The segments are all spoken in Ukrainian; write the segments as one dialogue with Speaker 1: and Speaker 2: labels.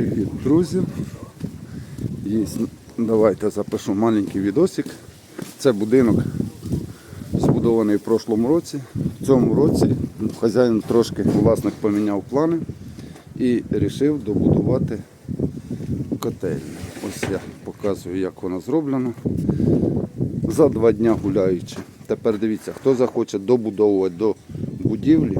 Speaker 1: Привіт, друзі. Давайте запишу маленький відосик. Це будинок збудований в прошлому році. В цьому році хазяїн трошки власник поміняв плани і вирішив добудувати котельню. Ось я показую, як вона зроблена. За два дня гуляючи. Тепер дивіться, хто захоче добудовувати до будівлі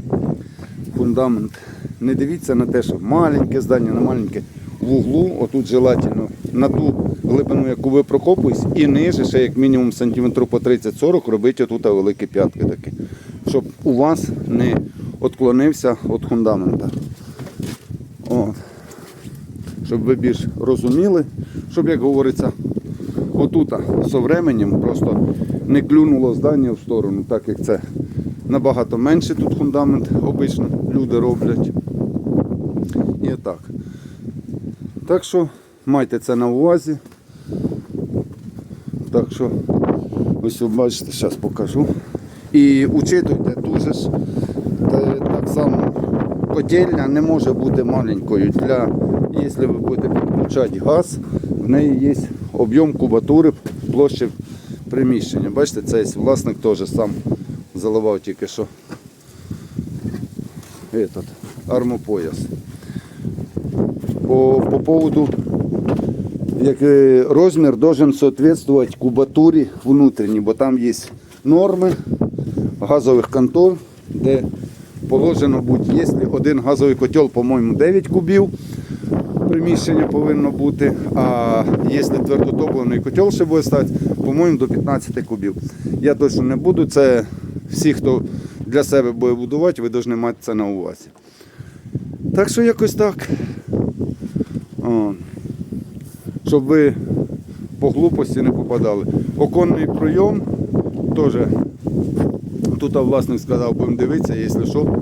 Speaker 1: фундамент. Не дивіться на те, що маленьке здання, не маленьке в углу, отут желательно на ту глибину, яку ви прокопуєте, і ниже, ще як мінімум сантиметрів по 30-40, робити отут великі п'ятки такі, щоб у вас не відклонився від фундамента. От. Щоб ви більш розуміли, щоб, як говориться, отута з временем просто не клюнуло здання в сторону, так як це набагато менше тут фундамент обично люди роблять. І так. Так що майте це на увазі. Так що, ось ви бачите, зараз покажу. І учитуйте дуже ж так само котельня не може бути маленькою. Для, якщо ви будете підключати газ, в неї є об'єм кубатури площі приміщення. Бачите, цей власник теж сам заливав тільки що этот, армопояс. По, по поводу як, е, розмір должен соответствовать кубатурі внутрішній, бо там є норми газових контор, де положено бути, якщо один газовий котел, по-моєму, 9 кубів, приміщення повинно бути, а якщо твердотоплений котел ще буде стати, по-моєму, до 15 кубів. Я точно не буду, це всі, хто для себе буде будувати, ви повинні мати це на увазі. Так що якось так. О. Щоб ви по глупості не попадали. Оконний прийом теж. Тут власник сказав, будемо дивитися, якщо що,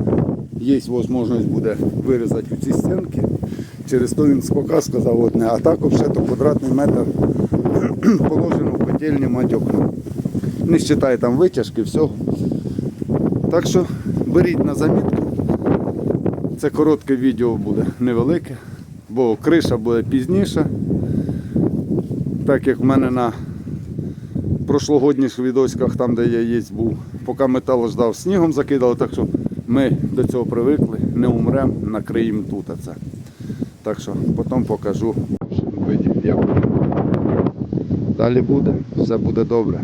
Speaker 1: є можливість буде вирізати ці стінки. Через то він спока сказав одне, а так взагалі то квадратний метр положено в котельні мать окна. Не вважає там витяжки, всього. Так що беріть на замітку. Це коротке відео буде невелике, бо криша буде пізніше. Так як в мене на прошлогодніх відоськах, там де я є, був, поки метал ждав, снігом закидали, так що ми до цього привикли, не умремо, накриємо тут це. Так що потім покажу, як. Далі буде, все буде добре.